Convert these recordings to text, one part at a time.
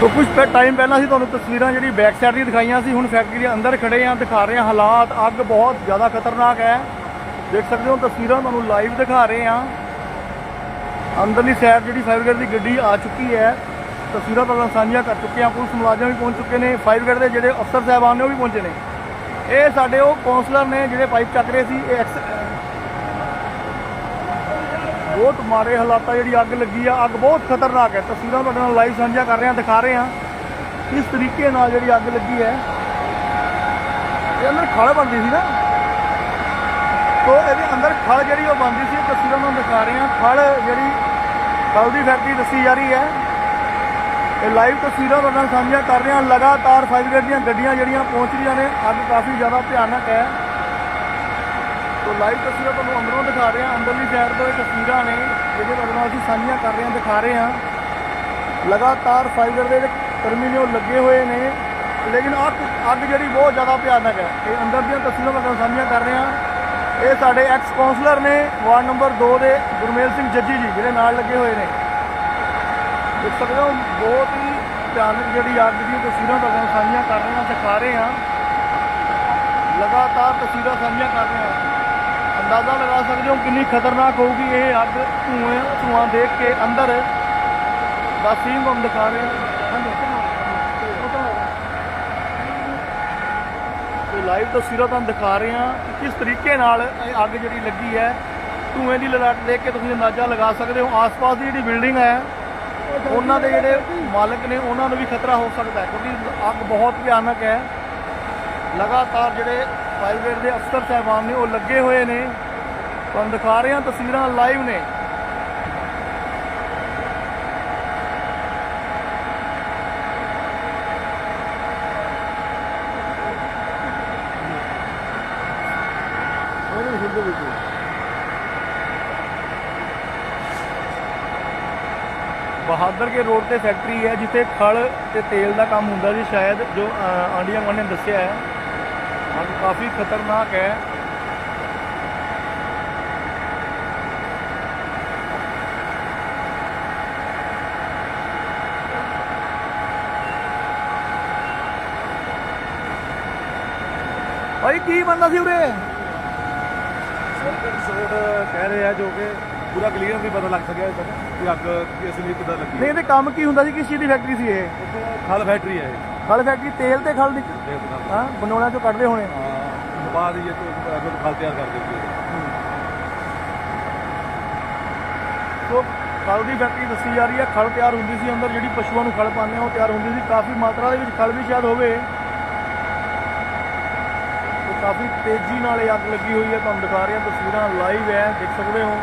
ਤੋ ਕੁਝ ਟਾਈਮ ਪਹਿਲਾਂ ਅਸੀਂ ਤੁਹਾਨੂੰ ਤਸਵੀਰਾਂ ਜਿਹੜੀ ਬੈਕ ਸਾਈਡ ਦੀ ਦਿਖਾਈਆਂ ਸੀ, ਹੁਣ ਫੈਕਟਰੀ ਦੇ ਅੰਦਰ ਖੜੇ ਆ ਦਿਖਾ ਰਹੇ ਆ ਹਾਲਾਤ। ਅੱਗ ਬਹੁਤ ਜ਼ਿਆਦਾ ਖਤਰਨਾਕ ਹੈ। ਦੇਖ ਸਕਦੇ ਹੋ ਤਸਵੀਰਾਂ ਤੁਹਾਨੂੰ ਲਾਈਵ ਦਿਖਾ ਰਹੇ ਆ ਅੰਦਰਲੀ ਸਾਈਡ ਜਿਹੜੀ ਫਾਇਰ ਬ੍ਰਿਗੇਡ ਦੀ ਗੱਡੀ ਆ ਚੁੱਕੀ ਹੈ। ਤਸਵੀਰਾਂ ਤੁਹਾਨੂੰ ਸਾਂਝੀਆਂ ਕਰ ਚੁੱਕੇ ਆ ਪੁਲਿਸ ਮੁਲਾਜ਼ਮ ਵੀ ਪਹੁੰਚ ਚੁੱਕੇ ਨੇ। ਫਾਇਰ ਬ੍ਰਿਗੇਡ ਦੇ ਜਿਹੜੇ ਅਫਸਰ ਸਾਹਿਬਾਨ ਨੇ ਉਹ ਵੀ ਪਹੁੰਚੇ ਨੇ। ਇਹ ਸਾਡੇ ਉਹ ਕਾਉਂਸਲਰ ਨੇ ਜਿਹੜੇ ਪਾਈਪ ਚੱਕ ਰਹੇ ਸੀ, ਇਹ ਐਕਸ ਬਹੁਤ ਮਾੜੇ ਹਾਲਾਤਾਂ ਜਿਹੜੀ ਅੱਗ ਲੱਗੀ ਆ, ਅੱਗ ਬਹੁਤ ਖਤਰਨਾਕ ਹੈ। ਤਸਵੀਰਾਂ ਤੁਹਾਡੇ ਨਾਲ ਲਾਈਵ ਸਾਂਝਾ ਕਰ ਰਹੇ ਹਾਂ ਦਿਖਾ ਰਹੇ ਹਾਂ। ਕਿਸ ਤਰੀਕੇ ਨਾਲ ਜਿਹੜੀ ਅੱਗ ਲੱਗੀ ਹੈ। ਇਹ ਅੰਦਰ ਖਲ ਬਣਦੀ ਸੀ ਨਾ। ਤੋ ਇਹਦੇ ਅੰਦਰ ਖਲ ਜਿਹੜੀ ਉਹ ਬਣਦੀ ਸੀ ਉਹ ਤਸਵੀਰਾਂ ਤੁਹਾਨੂੰ ਦਿਖਾ ਰਹੇ ਹਾਂ। ਖਲ ਜਿਹੜੀ ਖਲ ਦੀ ਫੈਕਟਰੀ ਦੱਸੀ ਜਾ ਰਹੀ ਹੈ। ਇਹ ਲਾਈਵ ਤਸਵੀਰਾਂ ਤੁਹਾਡੇ ਨਾਲ ਸਾਂਝੀਆਂ ਕਰ ਰਹੇ। ਹਾਂ ਲਗਾਤਾਰ ਫਾਇਰ ਬ੍ਰਿਗੇਡ ਦੀਆਂ ਗੱਡੀਆਂ ਜਿਹੜੀਆਂ ਪਹੁੰਚ ਰਹੀਆਂ ਨੇ, ਅੱਗ ਕਾਫੀ ਜ਼ਿਆਦਾ ਭਿਆਨਕ ਹੈ। ਤੋ ਲਾਈਵ ਤਸਵੀਰਾਂ ਤੁਹਾਨੂੰ ਅੰਦਰੋਂ ਦਿਖਾ ਰਹੇ ਹਾਂ। ਅੰਦਰਲੀ ਸਾਈਡ ਤੋਂ ਇਹ ਤਸਵੀਰਾਂ ਨੇ ਜਿਹੜੇ ਤੁਹਾਡੇ ਨਾਲ ਅਸੀਂ ਸਾਂਝੀਆਂ ਕਰ ਰਹੇ ਹਾਂ, ਦਿਖਾ ਰਹੇ ਹਾਂ। ਲਗਾਤਾਰ ਫਾਈਬਰ ਦੇ ਜਿਹੜੇ ਕਰਮੀ ਨੇ ਉਹ ਲੱਗੇ ਹੋਏ ਨੇ, ਲੇਕਿਨ ਅੱਗ ਅੱਗ ਜਿਹੜੀ ਬਹੁਤ ਜ਼ਿਆਦਾ ਭਿਆਨਕ ਹੈ। ਇਹ ਅੰਦਰ ਦੀਆਂ ਤਸਵੀਰਾਂ ਤੁਹਾਨੂੰ ਸਾਂਝੀਆਂ ਕਰ ਰਹੇ ਹਾਂ। ਇਹ ਸਾਡੇ ਐਕਸ ਕਾਉਂਸਲਰ ਨੇ, ਵਾਰਡ ਨੰਬਰ 2 ਦੇ, ਗੁਰਮੇਲ ਸਿੰਘ ਜੱਜੀ ਜੀ, ਜਿਹੜੇ ਨਾਲ ਲੱਗੇ ਹੋਏ ਨੇ। ਦੇਖ ਸਕਦੇ ਹੋ, ਬਹੁਤ ਹੀ ਭਿਆਨਕ ਜਿਹੜੀ ਅੱਗ ਦੀਆਂ ਤਸਵੀਰਾਂ ਤੁਹਾਨੂੰ ਸਾਂਝੀਆਂ ਕਰ ਰਹੇ ਹਾਂ, ਦਿਖਾ ਰਹੇ ਹਾਂ। ਲਗਾਤਾਰ ਤਸਵੀਰਾਂ ਸਾਂਝੀਆਂ ਕਰ ਰਹੇ ਹਾਂ। ਅੰਦਾਜ਼ਾ ਲਗਾ ਸਕਦੇ ਹੋ ਕਿੰਨੀ ਖਤਰਨਾਕ ਹੋਊਗੀ ਇਹ ਅੱਗ ਧੂਆਂ ਧੂਆਂ ਦੇਖ ਕੇ ਅੰਦਰ। ਦਾ ਸੀਨ ਤੁਹਾਨੂੰ ਦਿਖਾ ਰਹੇ ਹਾਂ। ਲਾਈਵ ਤਸਵੀਰਾਂ ਤੁਹਾਨੂੰ ਦਿਖਾ ਰਹੇ ਹਾਂ ਕਿ ਕਿਸ ਤਰੀਕੇ ਨਾਲ ਇਹ ਅੱਗ ਜਿਹੜੀ ਲੱਗੀ ਹੈ, ਧੂਏ ਦੀ ਲਲਾਟ ਦੇਖ ਕੇ ਤੁਸੀਂ ਅੰਦਾਜ਼ਾ ਲਗਾ ਸਕਦੇ ਹੋ। ਆਸ-ਪਾਸ ਦੀ ਜਿਹੜੀ ਬਿਲਡਿੰਗ ਹੈ, ਉਹਨਾਂ ਦੇ ਜਿਹੜੇ ਮਾਲਕ ਨੇ, ਉਹਨਾਂ ਨੂੰ ਵੀ ਖਤਰਾ ਹੋ ਸਕਦਾ ਹੈ ਕਿਉਂਕਿ ਅੱਗ ਬਹੁਤ ਭਿਆਨਕ ਹੈ। ਲਗਾਤਾਰ ਜਿਹੜੇ ਪ੍ਰਾਈਵੇਟ ਦੇ ਅਫਸਰ ਸਾਹਿਬਾਨ ਨੇ ਉਹ ਲੱਗੇ ਹੋਏ ਨੇ। ਤੁਹਾਨੂੰ ਦਿਖਾ ਰਹੇ ਹਾਂ ਤਸਵੀਰਾਂ ਲਾਈਵ ਨੇ। ਬਹਾਦਰ ਕੇ ਰੋਡ ਤੇ ਫੈਕਟਰੀ ਹੈ ਜਿੱਥੇ ਖਲ ਤੇ ਤੇਲ ਦਾ ਕੰਮ ਹੁੰਦਾ ਜੀ ਸ਼ਾਇਦ ਜੋ ਅਹ, ਆਂਡੀਆਂ ਗੁਆਂਢੀਆਂ ਨੇ ਦੱਸਿਆ ਹੈ। ਅੱਗ ਕਾਫੀ ਖਤਰਨਾਕ ਹੈ। ਭਾਈ ਕੀ ਬੰਦਾ ਸੀ ਉਰੇ? ਰਿਜ਼ੋਰਟ ਕਹਿ ਰਹੇ ਆ ਜੋ ਕਿ ਪੂਰਾ ਕਲੀਅਰ ਨਹੀਂ ਪਤਾ ਲੱਗ ਸਕਿਆ ਕਿ ਅੱਗ ਕਿਸ ਲਈ ਕਿੱਦਾਂ ਲੱਗੀ ਨਹੀਂ ਇਹਦੇ ਕੰਮ ਕੀ ਹੁੰਦਾ ਸੀ? ਕਿਸ ਚੀਜ਼ ਦੀ ਫੈਕਟਰੀ ਸੀ ਇਹ? ਖਲ ਫੈਕਟਰੀ ਹੈ ਇਹ। ਖਲ ਫੈਕਟਰੀ ਤੇਲ ਤੇ ਖਲ ਦੀ ਹਾਂ ਬਣਾਉਣਾ ਚੋਂ ਕੱਢਦੇ ਹੋਣੇ। ਹਾਂ ਬਾਅਦ ਇਹ ਤੋਂ ਅੱਗ ਖਲ ਤਿਆਰ ਕਰ ਦਿੱਤੀ ਹੈ। ਸੋ ਖਲ ਦੀ ਫੈਕਟਰੀ ਦੱਸੀ ਜਾ ਰਹੀ ਹੈ ਖਲ ਤਿਆਰ ਹੁੰਦੀ ਸੀ ਅੰਦਰ ਜਿਹੜੀ ਪਸ਼ੂਆਂ ਨੂੰ ਖਲ ਪਾਉਂਦੇ ਆ ਉਹ ਤਿਆਰ ਹੁੰਦੀ ਸੀ। ਕਾਫੀ ਮਾਤਰਾ ਦੇ ਵਿੱਚ ਖਲ ਵੀ ਸ਼ਾਇਦ ਹੋਵੇ। ਸੋ ਕਾਫੀ ਤੇਜ਼ੀ ਨਾਲ ਇਹ ਅੱਗ ਲੱਗੀ ਹੋਈ ਹੈ ਤੁਹਾਨੂੰ ਦਿਖਾ ਰਹੇ ਤਸਵੀਰਾਂ ਲਾਈਵ ਹੈ ਦੇਖ ਸਕਦੇ ਹੋ।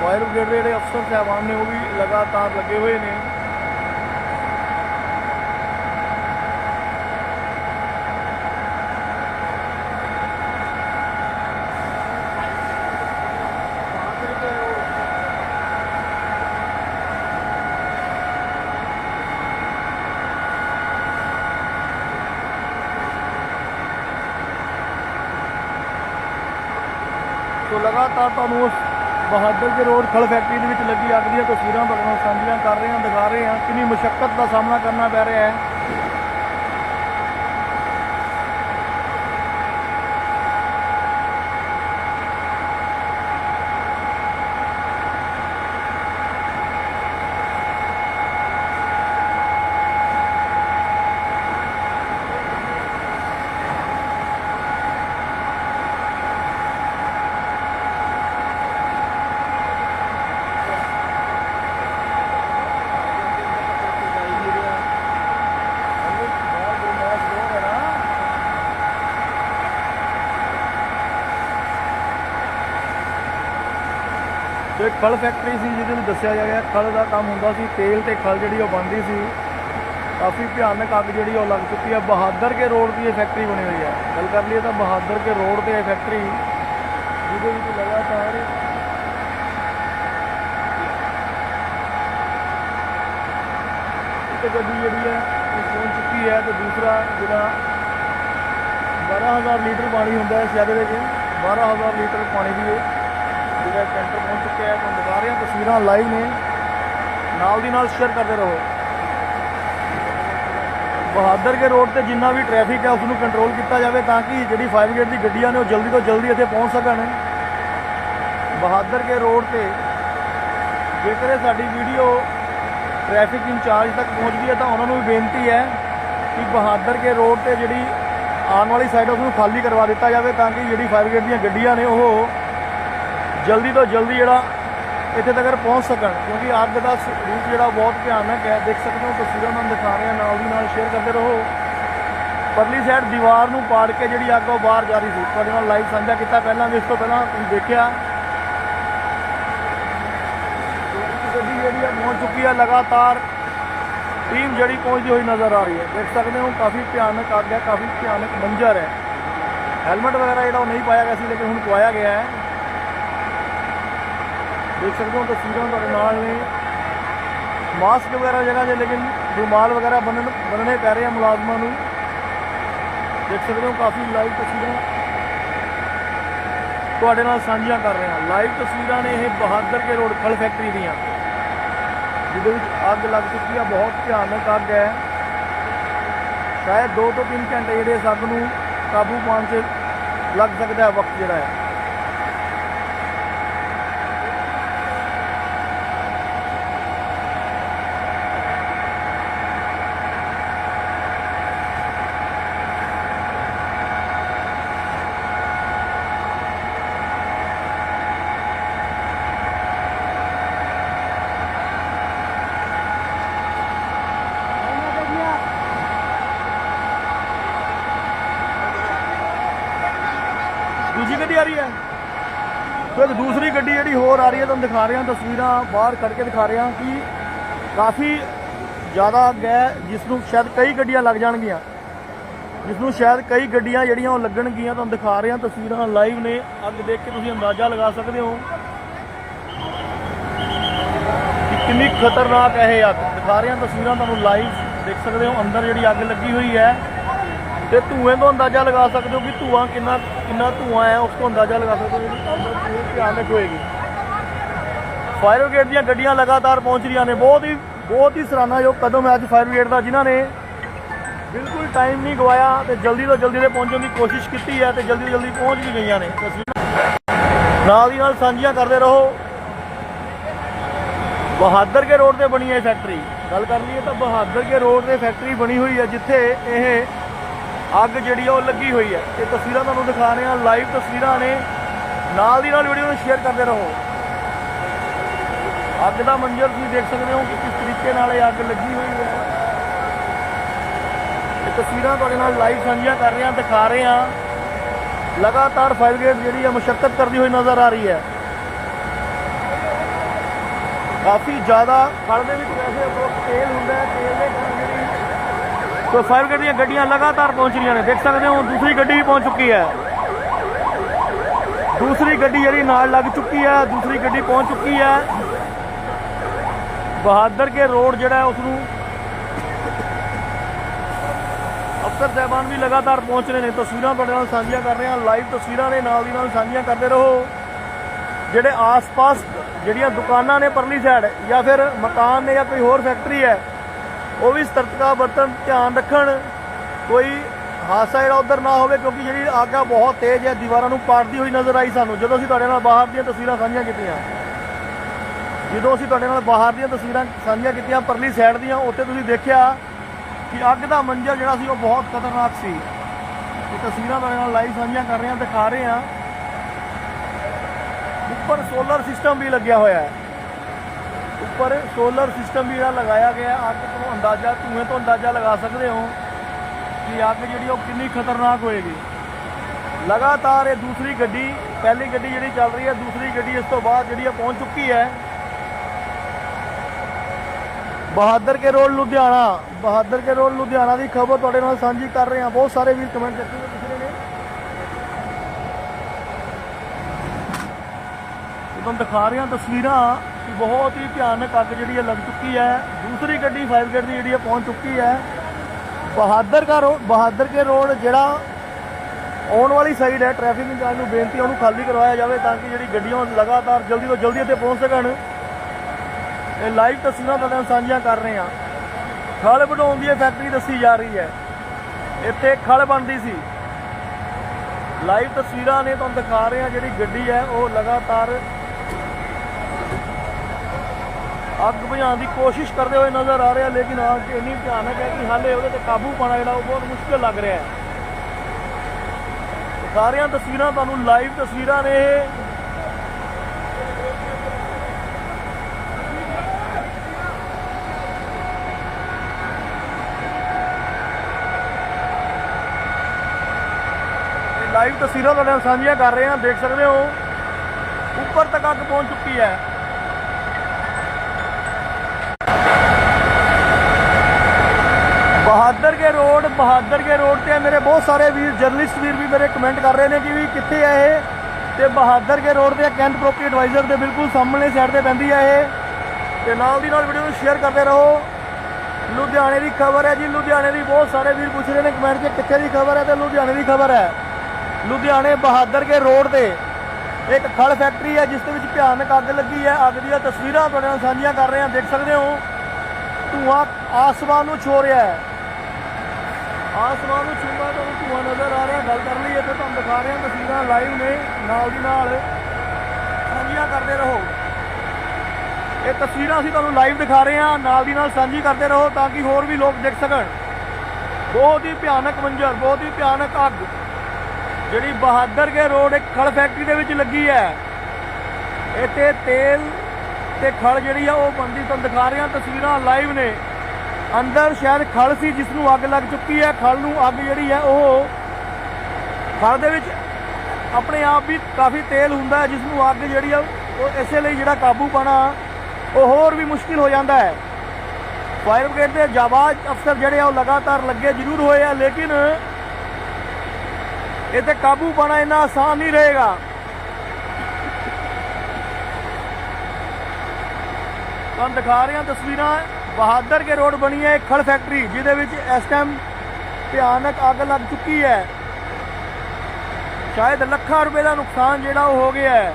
ਫਾਇਰ ਬ੍ਰਿਗੇਡ ਦੇ ਜਿਹੜੇ ਅਫਸਰ ਸਾਹਿਬਾਨ ਨੇ ਉਹ ਵੀ ਲਗਾਤਾਰ ਲੱਗੇ ਹੋਏ ਨੇ। ਸੋ ਲਗਾਤਾਰ ਤੁਹਾਨੂੰ ਉਸ ਬਹਾਦਰ ਕੇ ਰੋਡ ਖਲ ਫੈਕਟਰੀ ਦੇ ਵਿੱਚ ਲੱਗੀ ਅੱਗ ਦੀਆਂ ਤਸਵੀਰਾਂ ਤੁਹਾਡੇ ਨਾਲ ਸਾਂਝੀਆਂ ਕਰ ਰਹੇ ਹਾਂ, ਦਿਖਾ ਰਹੇ ਹਾਂ ਕਿੰਨੀ ਮੁਸ਼ਕਲ ਦਾ ਸਾਹਮਣਾ ਕਰਨਾ ਪੈ ਰਿਹਾ ਹੈ। ਇੱਕ ਖਲ ਫੈਕਟਰੀ ਸੀ ਜਿਹਦੇ ਨੂੰ ਦੱਸਿਆ ਜਾ ਰਿਹਾ, ਖਲ ਦਾ ਕੰਮ ਹੁੰਦਾ ਸੀ, ਤੇਲ ਤੇ ਖਲ ਜਿਹੜੀ ਉਹ ਬਣਦੀ ਸੀ। ਕਾਫੀ ਭਿਆਨਕ ਅੱਗ ਜਿਹੜੀ ਉਹ ਲੱਗ ਚੁੱਕੀ ਹੈ ਬਹਾਦਰ ਕੇ ਰੋਡ ਦੀ ਇਹ ਫੈਕਟਰੀ ਬਣੀ ਹੋਈ ਹੈ ਗੱਲ ਕਰ ਲਈਏ ਤਾਂ ਬਹਾਦਰ ਕੇ ਰੋਡ ਤੇ ਇਹ ਫੈਕਟਰੀ ਜਿਹਦੇ ਵਿੱਚ ਲਗਾਤਾਰ ਇੱਕ ਗੱਡੀ ਜਿਹੜੀ ਹੈ ਉਹ ਪਹੁੰਚ ਚੁੱਕੀ ਹੈ ਤੇ ਦੂਸਰਾ ਜਿਹੜਾ 12000 ਲੀਟਰ ਪਾਣੀ ਹੁੰਦਾ ਹੈ ਸ਼ਹਿਰ ਵਿੱਚ 12000 ਲੀਟਰ ਪਾਣੀ ਦੀ ਇਹ ਜਿਹੜਾ ਕੈਂਟਰ ਪਹੁੰਚ ਚੁੱਕਿਆ ਹੈ, ਤੁਹਾਨੂੰ ਦਿਖਾ ਰਹੇ ਹਾਂ ਤਸਵੀਰਾਂ ਲਾਈਵ ਨੇ। ਨਾਲ ਦੀ ਨਾਲ ਸ਼ੇਅਰ ਕਰਦੇ ਰਹੋ। ਬਹਾਦਰ ਕੇ ਰੋਡ ਤੇ ਜਿੰਨਾ ਵੀ ਟ੍ਰੈਫਿਕ ਹੈ ਉਸ ਨੂੰ ਕੰਟਰੋਲ ਕੀਤਾ ਜਾਵੇ ਤਾਂ ਕਿ ਜਿਹੜੀ ਫਾਇਰ ਬ੍ਰਿਗੇਡ ਦੀ ਗੱਡੀਆਂ ਨੇ, ਉਹ ਜਲਦੀ ਤੋਂ ਜਲਦੀ ਇੱਥੇ ਪਹੁੰਚ ਸਕਣ। ਬਹਾਦਰ ਕੇ ਰੋਡ ਤੇ ਜੇਕਰ ਇਹ ਸਾਡੀ ਵੀਡੀਓ ਟ੍ਰੈਫਿਕ ਇੰਚਾਰਜ ਤੱਕ ਪਹੁੰਚਦੀ ਹੈ, ਤਾਂ ਉਹਨਾਂ ਨੂੰ ਵੀ ਬੇਨਤੀ ਹੈ ਕਿ ਬਹਾਦਰ ਕੇ ਰੋਡ ਤੇ ਜਿਹੜੀ ਆਉਣ ਵਾਲੀ ਸਾਈਡ ਉਸ ਨੂੰ ਖਾਲੀ ਕਰਵਾ ਦਿੱਤਾ ਜਾਵੇ ਤਾਂ ਕਿ ਜਿਹੜੀ ਫਾਇਰ ਬ੍ਰਿਗੇਡ ਦੀਆਂ ਗੱਡੀਆਂ ਨੇ, ਉਹ ਜਲਦੀ ਤੋਂ ਜਲਦੀ ਜਿਹੜਾ ਇੱਥੇ ਤੱਕ ਪਹੁੰਚ ਸਕਣ, ਕਿਉਂਕਿ ਅੱਗ ਦਾ ਰੂਪ ਜਿਹੜਾ ਬਹੁਤ ਭਿਆਨਕ ਹੈ। ਦੇਖ ਸਕਦੇ ਹੋ, ਤਸਵੀਰਾਂ ਤੁਹਾਨੂੰ ਦਿਖਾ ਰਹੇ ਹਾਂ ਨਾਲ ਦੀ ਨਾਲ ਸ਼ੇਅਰ ਕਰਦੇ ਰਹੋ। ਪਰਲੀ ਸਾਈਡ ਦੀਵਾਰ ਨੂੰ ਪਾੜ ਕੇ ਜਿਹੜੀ ਅੱਗ ਉਹ ਬਾਹਰ ਜਾ ਰਹੀ ਸੀ। ਤੁਹਾਡੇ ਨਾਲ ਲਾਈਵ ਸਾਂਝਾ ਕੀਤਾ ਪਹਿਲਾਂ, ਵੀ ਇਸ ਤੋਂ ਪਹਿਲਾਂ ਤੁਸੀਂ ਦੇਖਿਆ। ਗੱਡੀ ਜਿਹੜੀ ਆ ਪਹੁੰਚ ਚੁੱਕੀ ਹੈ ਲਗਾਤਾਰ ਟੀਮ ਜਿਹੜੀ ਪਹੁੰਚਦੀ ਹੋਈ ਨਜ਼ਰ ਆ ਰਹੀ ਹੈ। ਦੇਖ ਸਕਦੇ ਹੋ, ਕਾਫੀ ਭਿਆਨਕ ਅੱਗ ਹੈ, ਕਾਫੀ ਭਿਆਨਕ ਮੰਜ਼ਰ ਹੈ। ਹੈਲਮਟ ਵਗੈਰਾ ਜਿਹੜਾ ਉਹ ਨਹੀਂ ਪਾਇਆ ਗਿਆ ਸੀ, ਲੇਕਿਨ ਹੁਣ ਪਵਾਇਆ ਗਿਆ ਹੈ। ਦੇਖ ਸਕਦੇ ਹੋ ਤਸਵੀਰਾਂ ਤੁਹਾਡੇ ਨਾਲ ਨੇ। ਮਾਸਕ ਵਗੈਰਾ ਜਗ੍ਹਾ ਜੇ, ਲੇਕਿਨ ਰੁਮਾਲ ਵਗੈਰਾ ਬੰਨਣ, ਬੰਨਣੇ ਪੈ ਰਹੇ ਆ ਮੁਲਾਜ਼ਮਾਂ ਨੂੰ। ਦੇਖ ਸਕਦੇ ਹੋ ਕਾਫੀ ਲਾਈਵ ਤਸਵੀਰਾਂ ਤੁਹਾਡੇ ਨਾਲ ਸਾਂਝੀਆਂ ਕਰ ਰਹੇ। ਹਾਂ ਲਾਈਵ ਤਸਵੀਰਾਂ ਨੇ ਇਹ ਬਹਾਦਰ ਕੇ ਰੋਡ, ਖਲ ਫੈਕਟਰੀ ਦੀਆਂ। ਜਿਹਦੇ ਵਿੱਚ ਅੱਗ ਲੱਗ ਚੁੱਕੀ ਆ, ਬਹੁਤ ਭਿਆਨਕ ਅੱਗ ਹੈ। ਸ਼ਾਇਦ 2 ਤੋਂ 3 ਘੰਟੇ ਜਿਹੜੇ ਇਸ ਅੱਗ ਨੂੰ ਕਾਬੂ ਪਾਉਣ 'ਚ ਲੱਗ ਸਕਦਾ ਹੈ ਵਕਤ ਜਿਹੜਾ ਹੈ। ਦੂਜੀ ਗੱਡੀ ਆ ਰਹੀ ਹੈ। ਫਿਰ ਦੂਸਰੀ ਗੱਡੀ ਜਿਹੜੀ ਹੋਰ ਆ ਰਹੀ ਹੈ, ਤੁਹਾਨੂੰ ਦਿਖਾ ਰਿਹਾ, ਤਸਵੀਰਾਂ ਬਾਹਰ ਕੱਢ ਕੇ ਦਿਖਾ ਰਿਹਾ ਕਿ ਕਾਫੀ ਜ਼ਿਆਦਾ ਅੱਗ ਹੈ ਜਿਸ ਨੂੰ ਸ਼ਾਇਦ ਕਈ ਗੱਡੀਆਂ ਲੱਗ ਜਾਣਗੀਆਂ। ਜਿਸ ਨੂੰ ਸ਼ਾਇਦ ਕਈ ਗੱਡੀਆਂ ਜਿਹੜੀਆਂ ਉਹ ਲੱਗਣਗੀਆਂ, ਤੁਹਾਨੂੰ ਦਿਖਾ ਰਿਹਾ, ਤਸਵੀਰਾਂ ਲਾਈਵ ਨੇ। ਅੱਗ ਦੇਖ ਕੇ ਤੁਸੀਂ ਅੰਦਾਜ਼ਾ ਲਗਾ ਸਕਦੇ ਹੋ ਕਿ ਕਿੰਨੀ ਖਤਰਨਾਕ ਹੈ ਇਹ ਅੱਗ। ਦਿਖਾ ਰਿਹਾ, ਤਸਵੀਰਾਂ ਤੁਹਾਨੂੰ ਲਾਈਵ ਦੇਖ ਸਕਦੇ ਹੋ। ਅੰਦਰ ਜਿਹੜੀ ਅੱਗ ਲੱਗੀ ਹੋਈ ਹੈ, ਤੇ ਧੂਏ ਤੋਂ ਅੰਦਾਜ਼ਾ ਲਗਾ ਸਕਦੇ ਹੋ ਕਿ ਧੂਆਂ ਕਿੰਨਾ ਕਿੰਨਾ ਧੂਆਂ ਹੈ, ਉਸ ਤੋਂ ਅੰਦਾਜ਼ਾ ਲਗਾ ਸਕਦੇ ਹੋ ਕਿ ਫਾਇਰ ਬ੍ਰਿਗੇਡ ਦੀਆਂ ਗੱਡੀਆਂ ਲਗਾਤਾਰ ਪਹੁੰਚ ਰਹੀਆਂ ਨੇ। ਬਹੁਤ ਹੀ ਬਹੁਤ ਹੀ ਸਰਾਹਨਾਯੋਗ ਕਦਮ ਹੈ ਅੱਜ ਫਾਇਰ ਬ੍ਰਿਗੇਡ ਦਾ, ਜਿਨ੍ਹਾਂ ਨੇ ਬਿਲਕੁਲ ਟਾਈਮ ਨਹੀਂ ਗਵਾਇਆ ਤੇ ਜਲਦੀ ਤੋਂ ਜਲਦੀ ਦੇ ਪਹੁੰਚਣ ਦੀ ਕੋਸ਼ਿਸ਼ ਕੀਤੀ ਹੈ ਤੇ ਜਲਦੀ ਤੋਂ ਜਲਦੀ ਪਹੁੰਚ ਵੀ ਗਈਆਂ ਨੇ। ਨਾਲ ਦੀ ਨਾਲ ਸਾਂਝੀਆਂ ਕਰਦੇ ਰਹੋ। ਬਹਾਦਰ ਕੇ ਰੋਡ ਤੇ ਬਣੀ ਹੈ ਫੈਕਟਰੀ ਗੱਲ ਕਰ ਲਈਏ ਤਾਂ ਬਹਾਦਰ ਕੇ ਰੋਡ ਤੇ ਫੈਕਟਰੀ ਬਣੀ ਹੋਈ ਹੈ, ਜਿੱਥੇ ਇਹ ਅੱਗ ਜਿਹੜੀ ਆ ਉਹ ਲੱਗੀ ਹੋਈ ਹੈ। ਇਹ ਤਸਵੀਰਾਂ ਤੁਹਾਨੂੰ ਦਿਖਾ ਰਹੇ ਹਾਂ। ਲਾਈਵ ਤਸਵੀਰਾਂ ਨੇ। ਨਾਲ ਦੀ ਨਾਲ ਵੀਡੀਓ ਨੂੰ ਸ਼ੇਅਰ ਕਰਦੇ ਰਹੋ। ਅੱਗ ਦਾ ਮੰਜ਼ਰ ਤੁਸੀਂ ਦੇਖ ਸਕਦੇ ਹੋ ਕਿ ਕਿਸ ਤਰੀਕੇ ਨਾਲ ਇਹ ਅੱਗ ਲੱਗੀ ਹੋਈ ਹੈ। ਇਹ ਤਸਵੀਰਾਂ ਤੁਹਾਡੇ ਨਾਲ ਲਾਈਵ ਸਾਂਝੀਆਂ ਕਰ ਰਹੇ ਹਾਂ, ਦਿਖਾ ਰਹੇ ਹਾਂ। ਲਗਾਤਾਰ ਫਾਇਰ ਬ੍ਰਿਗੇਡ ਜਿਹੜੀ ਹੈ ਮੁਸ਼ਕਲ ਕਰਦੀ ਹੋਈ ਨਜ਼ਰ ਆ ਰਹੀ ਹੈ। ਕਾਫੀ ਜ਼ਿਆਦਾ ਫੜ ਦੇ ਵਿੱਚ ਵੈਸੇ ਤੇਲ ਹੁੰਦਾ ਹੈ। ਤੇਲ ਦੇ ਕਾਰਨ ਜਿਹੜੀ ਸੋ ਫਾਇਰ ਬ੍ਰਿਗੇਡ ਦੀਆਂ ਗੱਡੀਆਂ ਲਗਾਤਾਰ ਪਹੁੰਚ ਰਹੀਆਂ ਨੇ। ਦੇਖ ਸਕਦੇ ਹੋ ਦੂਸਰੀ ਗੱਡੀ ਵੀ ਪਹੁੰਚ ਚੁੱਕੀ ਹੈ। ਦੂਸਰੀ ਗੱਡੀ ਜਿਹੜੀ ਨਾਲ ਲੱਗ ਚੁੱਕੀ ਹੈ, ਦੂਸਰੀ ਗੱਡੀ ਪਹੁੰਚ ਚੁੱਕੀ ਹੈ। ਬਹਾਦਰ ਕੇ ਰੋਡ ਜਿਹੜਾ ਹੈ ਉਸ ਨੂੰ ਅਫਸਰ ਸਾਹਿਬਾਨ ਵੀ ਲਗਾਤਾਰ ਪਹੁੰਚ ਰਹੇ ਨੇ। ਤਸਵੀਰਾਂ ਤੁਹਾਡੇ ਨਾਲ ਸਾਂਝੀਆਂ ਕਰ ਰਹੇ। ਹਾਂ ਲਾਈਵ ਤਸਵੀਰਾਂ ਦੇ ਨਾਲ ਦੀ ਨਾਲ ਸਾਂਝੀਆਂ ਕਰਦੇ ਰਹੋ। ਜਿਹੜੇ ਆਸ-ਪਾਸ ਜਿਹੜੀਆਂ ਦੁਕਾਨਾਂ ਨੇ ਪਰਲੀ ਸਾਈਡ ਜਾਂ ਫਿਰ ਮਕਾਨ ਨੇ ਜਾਂ ਕੋਈ ਹੋਰ ਫੈਕਟਰੀ ਹੈ ਉਹ ਵੀ ਸਤਰਕਤਾ ਵਰਤਣ, ਧਿਆਨ ਰੱਖਣ। ਕੋਈ ਹਾਦਸਾ ਜਿਹੜਾ ਉਧਰ ਨਾ ਹੋਵੇ, ਕਿਉਂਕਿ ਜਿਹੜੀ ਅੱਗ ਆ ਬਹੁਤ ਤੇਜ਼ ਹੈ, ਦੀਵਾਰਾਂ ਨੂੰ ਪਾੜਦੀ ਹੋਈ ਨਜ਼ਰ ਆਈ ਸਾਨੂੰ। ਜਦੋਂ ਅਸੀਂ ਤੁਹਾਡੇ ਨਾਲ ਬਾਹਰ ਦੀਆਂ ਤਸਵੀਰਾਂ ਸਾਂਝੀਆਂ ਕੀਤੀਆਂ, ਜਦੋਂ ਅਸੀਂ ਤੁਹਾਡੇ ਨਾਲ ਬਾਹਰ ਦੀਆਂ ਤਸਵੀਰਾਂ ਸਾਂਝੀਆਂ ਕੀਤੀਆਂ, ਪਰਲੀ ਸਾਈਡ ਦੀਆਂ, ਉੱਥੇ ਤੁਸੀਂ ਦੇਖਿਆ ਕਿ ਅੱਗ ਦਾ ਮੰਜ਼ਰ ਜਿਹੜਾ ਸੀ, ਉਹ ਬਹੁਤ ਖਤਰਨਾਕ ਸੀ। ਇਹ ਤਸਵੀਰਾਂ ਤੁਹਾਡੇ ਨਾਲ ਲਾਈਵ ਸਾਂਝੀਆਂ ਕਰ ਰਹੇ ਹਾਂ, ਦਿਖਾ ਰਹੇ ਹਾਂ। ਉੱਪਰ ਸੋਲਰ ਸਿਸਟਮ ਵੀ ਲੱਗਿਆ ਹੋਇਆ ਹੈ। ਉੱਪਰ ਸੋਲਰ ਸਿਸਟਮ ਵੀ ਜਿਹੜਾ ਲਗਾਇਆ ਗਿਆ ਅੱਗ ਤੋਂ ਅੰਦਾਜ਼ਾ, ਧੂਏ ਤੋਂ ਅੰਦਾਜ਼ਾ ਲਗਾ ਸਕਦੇ ਹੋ ਕਿ ਅੱਗ ਜਿਹੜੀ ਉਹ ਕਿੰਨੀ ਖਤਰਨਾਕ ਹੋਏਗੀ। ਲਗਾਤਾਰ ਇਹ ਦੂਸਰੀ ਗੱਡੀ, ਪਹਿਲੀ ਗੱਡੀ ਜਿਹੜੀ ਚੱਲ ਰਹੀ ਹੈ, ਦੂਸਰੀ ਗੱਡੀ ਇਸ ਤੋਂ ਬਾਅਦ ਜਿਹੜੀ ਹੈ ਪਹੁੰਚ ਚੁੱਕੀ ਹੈ। ਬਹਾਦਰ ਕੇ ਰੋਡ, ਲੁਧਿਆਣਾ। ਬਹਾਦਰ ਕੇ ਰੋਡ, ਲੁਧਿਆਣਾ ਦੀ ਖਬਰ ਤੁਹਾਡੇ ਨਾਲ ਸਾਂਝੀ ਕਰ ਰਹੇ ਹਾਂ। ਬਹੁਤ ਸਾਰੇ ਵੀਰ ਕਮੈਂਟ ਕਰਕੇ ਪੁੱਛ ਰਹੇ ਨੇ। ਤੁਹਾਨੂੰ ਦਿਖਾ ਰਹੇ ਹਾਂ ਤਸਵੀਰਾਂ। ਬਹੁਤ ਹੀ ਭਿਆਨਕ ਅੱਗ ਜਿਹੜੀ ਹੈ ਲੱਗ ਚੁੱਕੀ ਹੈ। ਦੂਸਰੀ ਗੱਡੀ ਫਾਇਰ ਬ੍ਰਿਗੇਡ ਦੀ ਜਿਹੜੀ ਹੈ ਪਹੁੰਚ ਚੁੱਕੀ ਹੈ। ਬਹਾਦਰ ਕਾ ਰੋਡ ਬਹਾਦਰ ਕੇ ਰੋਡ ਜਿਹੜਾ ਆਉਣ ਵਾਲੀ ਸਾਈਡ ਹੈ। ਟ੍ਰੈਫਿਕ ਇੰਚਾਰਜ ਨੂੰ ਬੇਨਤੀ ਉਹਨੂੰ ਖਾਲੀ ਕਰਵਾਇਆ ਜਾਵੇ ਤਾਂ ਕਿ ਜਿਹੜੀ ਗੱਡੀਆਂ ਲਗਾਤਾਰ ਜਲਦੀ ਤੋਂ ਜਲਦੀ ਇੱਥੇ ਪਹੁੰਚ ਸਕਣ। ਇਹ ਲਾਈਵ ਤਸਵੀਰਾਂ ਤੁਹਾਡੇ ਸਾਂਝੀਆਂ ਕਰ ਰਹੇ ਹਾਂ। ਖਲ ਬਣਾਉਣ ਦੀ ਇਹ ਫੈਕਟਰੀ ਦੱਸੀ ਜਾ ਰਹੀ ਹੈ। ਇੱਥੇ ਖਲ ਬਣਦੀ ਸੀ। ਲਾਈਵ ਤਸਵੀਰਾਂ ਨੇ ਤੁਹਾਨੂੰ ਦਿਖਾ ਰਹੇ ਹਾਂ ਜਿਹੜੀ ਗੱਡੀ ਹੈ। ਉਹ ਲਗਾਤਾਰ ਅੱਗ ਬੁਝਾਉਣ ਦੀ ਕੋਸ਼ਿਸ਼ ਕਰਦੇ ਹੋਏ ਨਜ਼ਰ ਆ ਰਿਹਾ, ਲੇਕਿਨ ਅੱਗ ਇੰਨੀ ਭਿਆਨਕ ਹੈ ਕਿ ਹਾਲੇ ਉਹਦੇ ਤੇ ਕਾਬੂ ਪਾਣਾ ਜਿਹੜਾ ਉਹ ਬਹੁਤ ਮੁਸ਼ਕਿਲ ਲੱਗ ਰਿਹਾ ਹੈ। ਦਿਖਾ ਤਸਵੀਰਾਂ ਤੁਹਾਨੂੰ ਲਾਈਵ ਤਸਵੀਰਾਂ ਨੇ। ਲਾਈਵ ਤਸਵੀਰਾਂ ਤੁਹਾਡੇ ਨਾਲ ਸਾਂਝੀਆਂ ਕਰ ਰਹੇ ਹਾਂ, ਦੇਖ ਸਕਦੇ ਹੋ। ਉੱਪਰ ਤੱਕ ਅੱਗ ਪਹੁੰਚ ਚੁੱਕੀ ਹੈ ਬਹਾਦਰ ਕੇ ਰੋਡ ਬਹਾਦਰ ਕੇ ਰੋਡ ਤੇ ਮੇਰੇ ਬਹੁਤ ਸਾਰੇ ਵੀਰ ਜਰਨਲਿਸਟ ਵੀਰ ਵੀ ਮੇਰੇ ਕਮੈਂਟ ਕਰ ਰਹੇ ਨੇ ਕਿ ਵੀ ਕਿੱਥੇ ਹੈ ਇਹ? ਤੇ ਬਹਾਦਰ ਕੇ ਰੋਡ ਤੇ ਕੈਂਟ ਪ੍ਰੋਪਰਟੀ ਐਡਵਾਈਜ਼ਰ ਦੇ ਬਿਲਕੁਲ ਸਾਹਮਣੇ ਸਾਈਡ ਤੇ ਪੈਂਦੀ ਹੈ ਇਹ। ਤੇ ਨਾਲ ਦੀ ਨਾਲ ਵੀਡੀਓ ਨੂੰ ਸ਼ੇਅਰ ਕਰਦੇ ਰਹੋ। ਲੁਧਿਆਣੇ ਦੀ ਖਬਰ ਹੈ ਜੀ, ਲੁਧਿਆਣੇ ਦੀ ਬਹੁਤ ਸਾਰੇ ਵੀਰ ਪੁੱਛ ਰਹੇ ਨੇ ਕਮੈਂਟ 'ਚ ਕਿੱਥੇ ਦੀ ਖਬਰ ਹੈ ਤੇ ਲੁਧਿਆਣੇ ਦੀ ਖਬਰ ਹੈ। ਲੁਧਿਆਣੇ ਬਹਾਦਰ ਕੇ ਰੋਡ ਤੇ ਇੱਕ ਖਲ ਫੈਕਟਰੀ ਹੈ, ਜਿਸ ਦੇ ਵਿੱਚ ਭਿਆਨਕ ਅੱਗ ਲੱਗੀ ਹੈ। ਅੱਗ ਦੀਆਂ ਤਸਵੀਰਾਂ ਤੁਹਾਡੇ ਨਾਲ ਸਾਂਝੀਆਂ ਕਰ ਰਹੇ ਹਾਂ। ਦੇਖ ਸਕਦੇ ਹੋ, ਧੂਆਂ ਆਸਮਾਨ ਨੂੰ ਛੋ ਰਿਹਾ ਹੈ। ਆਸਮਾਨ ਨੂੰ ਛੂੰਦਾ ਤੁਹਾਨੂੰ ਧੂਆਂ ਨਜ਼ਰ ਆ ਰਿਹਾ। ਗੱਲ ਕਰ ਲਈ ਇੱਥੇ ਤੁਹਾਨੂੰ ਦਿਖਾ ਰਹੇ ਹਾਂ ਤਸਵੀਰਾਂ ਲਾਈਵ ਨੇ, ਨਾਲ ਦੀ ਨਾਲ ਸਾਂਝੀਆਂ ਕਰਦੇ ਰਹੋ। ਇਹ ਤਸਵੀਰਾਂ ਅਸੀਂ ਤੁਹਾਨੂੰ ਲਾਈਵ ਦਿਖਾ ਰਹੇ ਹਾਂ, ਨਾਲ ਦੀ ਨਾਲ ਸਾਂਝੀ ਕਰਦੇ ਰਹੋ ਤਾਂ ਕਿ ਹੋਰ ਵੀ ਲੋਕ ਦੇਖ ਸਕਣ। ਬਹੁਤ ਹੀ ਭਿਆਨਕ ਮੰਜ਼ਰ, ਬਹੁਤ ਹੀ ਭਿਆਨਕ ਅੱਗ, ਜਿਹੜੀ ਬਹਾਦਰ ਕੇ ਰੋਡ ਇੱਕ ਖਲ ਫੈਕਟਰੀ ਦੇ ਵਿੱਚ ਲੱਗੀ ਹੈ। ਇੱਥੇ ਤੇਲ ਤੇ ਖਲ ਜਿਹੜੀ ਆ ਉਹ ਬੰਦੀ ਤੁਹਾਨੂੰ ਦਿਖਾ ਰਹੇ ਹਾਂ ਤਸਵੀਰਾਂ ਲਾਈਵ ਨੇ। ਅੰਦਰ ਸ਼ਾਇਦ ਖਲ ਸੀ ਜਿਸ ਨੂੰ ਅੱਗ ਲੱਗ ਚੁੱਕੀ ਹੈ, ਖਲ ਨੂੰ ਅੱਗ ਜਿਹੜੀ ਹੈ ਉਹ ਖਲ ਦੇ ਵਿੱਚ ਆਪਣੇ ਆਪ ਵੀ ਕਾਫੀ ਤੇਲ ਹੁੰਦਾ ਹੈ ਜਿਸ ਨੂੰ ਅੱਗ ਜਿਹੜੀ ਆ, ਉਹ ਇਸੇ ਲਈ ਜਿਹੜਾ ਕਾਬੂ ਪਾਣਾ ਉਹ ਹੋਰ ਵੀ ਮੁਸ਼ਕਿਲ ਹੋ ਜਾਂਦਾ ਹੈ। ਫਾਇਰ ਬ੍ਰਿਗੇਡ ਦੇ ਜਾਬਾਜ਼ ਅਫਸਰ ਜਿਹੜੇ ਆ, ਉਹ ਲਗਾਤਾਰ ਲੱਗੇ ਜ਼ਰੂਰ ਹੋਏ ਆ, ਲੇਕਿਨ ਇਹ ਤੇ ਕਾਬੂ ਪਾਣਾ ਇੰਨਾ ਆਸਾਨ ਨਹੀਂ ਰਹੇਗਾ। ਤੁਹਾਨੂੰ ਦਿਖਾ ਰਿਹਾ ਤਸਵੀਰਾਂ, ਬਹਾਦਰ ਕੇ ਰੋਡ ਬਣੀ ਹੈ ਇੱਕ ਖਲ ਫੈਕਟਰੀ ਜਿਹਦੇ ਵਿੱਚ ਇਸ ਟਾਈਮ ਭਿਆਨਕ ਅੱਗ ਲੱਗ ਚੁੱਕੀ ਹੈ। ਸ਼ਾਇਦ ਲੱਖਾਂ ਰੁਪਏ ਦਾ ਨੁਕਸਾਨ ਜਿਹੜਾ ਉਹ ਹੋ ਗਿਆ ਹੈ।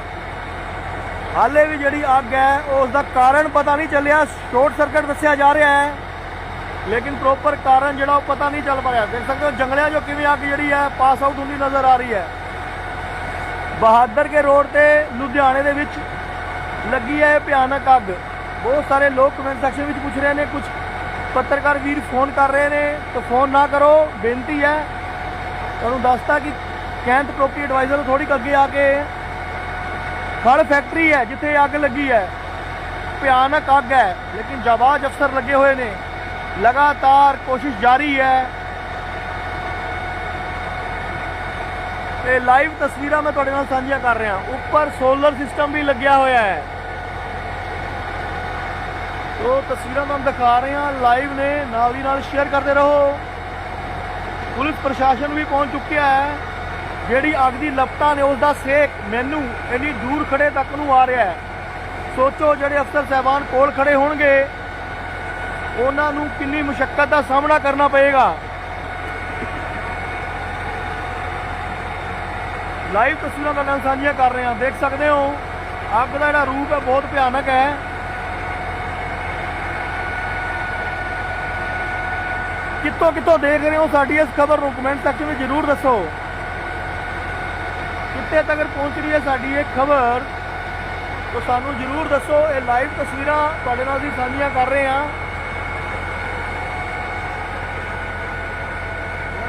ਹਾਲੇ ਵੀ ਜਿਹੜੀ ਅੱਗ ਹੈ ਉਸ ਦਾ ਕਾਰਨ ਪਤਾ ਨਹੀਂ ਚੱਲਿਆ ਸ਼ਾਰਟ ਸਰਕਟ ਦੱਸਿਆ ਜਾ ਰਿਹਾ ਹੈ। ਲੇਕਿਨ ਪ੍ਰੋਪਰ ਕਾਰਨ ਜਿਹੜਾ ਉਹ ਪਤਾ ਨਹੀਂ ਚੱਲ ਪਾ ਰਿਹਾ ਦੇਖ ਸਕਦੇ ਹੋ, ਜੰਗਲਿਆਂ 'ਚੋਂ ਕਿਵੇਂ ਅੱਗ ਜਿਹੜੀ ਹੈ ਪਾਸ ਆਊਟ ਹੁੰਦੀ ਨਜ਼ਰ ਆ ਰਹੀ ਹੈ। ਬਹਾਦਰ ਕੇ ਰੋਡ ਤੇ ਲੁਧਿਆਣੇ ਦੇ ਵਿੱਚ ਲੱਗੀ ਹੈ ਇਹ ਭਿਆਨਕ ਅੱਗ। ਬਹੁਤ ਸਾਰੇ ਲੋਕ ਕਮੈਂਟ ਸੈਕਸ਼ਨ ਵਿੱਚ ਪੁੱਛ ਰਹੇ ਨੇ ਕੁਝ ਪੱਤਰਕਾਰ ਵੀਰ ਫੋਨ ਕਰ ਰਹੇ ਨੇ, ਤਾਂ ਫੋਨ ਨਾ ਕਰੋ, ਬੇਨਤੀ ਹੈ। ਤੁਹਾਨੂੰ ਦੱਸਤਾ ਕਿ ਕੈਂਟ ਪ੍ਰੋਪਰਟੀ ਐਡਵਾਈਜ਼ਰ ਤੋਂ ਥੋੜੀ ਅੱਗੇ ਆ ਕੇ ਖੜ ਫੈਕਟਰੀ ਹੈ, ਜਿੱਥੇ ਅੱਗ ਲੱਗੀ ਹੈ। ਭਿਆਨਕ ਅੱਗ ਹੈ, ਲੇਕਿਨ ਜਵਾਜ ਅਫਸਰ ਲੱਗੇ ਹੋਏ ਨੇ। ਲਗਾਤਾਰ ਕੋਸ਼ਿਸ਼ ਜਾਰੀ ਹੈ। ਤੇ ਲਾਈਵ ਤਸਵੀਰਾਂ ਮੈਂ ਤੁਹਾਡੇ ਨਾਲ ਸਾਂਝੀਆਂ ਕਰ ਰਿਹਾ। ਉੱਪਰ ਸੋਲਰ ਸਿਸਟਮ ਵੀ ਲੱਗਿਆ ਹੋਇਆ ਹੈ। ਉਹ ਤਸਵੀਰਾਂ ਤੁਹਾਨੂੰ ਦਿਖਾ ਰਹੇ ਹਾਂ। ਲਾਈਵ ਨੇ, ਨਾਲ ਦੀ ਨਾਲ ਸ਼ੇਅਰ ਕਰਦੇ ਰਹੋ। ਪੁਲਿਸ ਪ੍ਰਸ਼ਾਸਨ ਵੀ ਪਹੁੰਚ ਚੁੱਕਿਆ ਹੈ। ਜਿਹੜੀ ਅੱਗ ਦੀ ਲਪਟਾਂ ਨੇ ਉਸ ਦਾ ਸੇਕ ਮੈਨੂੰ ਇੰਨੀ ਦੂਰ ਖੜੇ ਤੱਕ ਨੂੰ ਆ ਰਿਹਾ ਹੈ। ਸੋਚੋ, ਜਿਹੜੇ ਅਫਸਰ ਸਹਿਬਾਨ ਕੋਲ ਖੜੇ ਹੋਣਗੇ, ਉਹਨਾਂ ਨੂੰ ਕਿੰਨੀ ਮੁਸ਼ਕਲ ਦਾ ਸਾਹਮਣਾ ਕਰਨਾ ਪਏਗਾ। ਲਾਈਵ ਤਸਵੀਰਾਂ ਤੁਹਾਡੇ ਨਾਲ ਸਾਂਝੀਆਂ ਕਰ ਰਹੇ ਹਾਂ। ਦੇਖ ਸਕਦੇ ਹੋ, ਅੱਗ ਦਾ ਜਿਹੜਾ ਰੂਪ ਹੈ, ਬਹੁਤ ਭਿਆਨਕ ਹੈ। ਕਿੱਥੋਂ ਕਿੱਥੋਂ ਦੇਖ ਰਹੇ ਹੋ ਸਾਡੀ ਇਸ ਖਬਰ ਨੂੰ? ਕਮੈਂਟ ਸੈਕਸ਼ਨ ਵਿੱਚ ਜਰੂਰ ਦੱਸੋ। ਕਿੱਥੇ ਤੱਕ ਪਹੁੰਚ ਰਹੀ ਹੈ ਸਾਡੀ ਇਹ ਖਬਰ? ਤਾਂ ਸਾਨੂੰ ਜਰੂਰ ਦੱਸੋ। ਇਹ ਲਾਈਵ ਤਸਵੀਰਾਂ ਤੁਹਾਡੇ ਨਾਲ ਅਸੀਂ ਸਾਂਝੀਆਂ ਕਰ ਰਹੇ ਹਾਂ।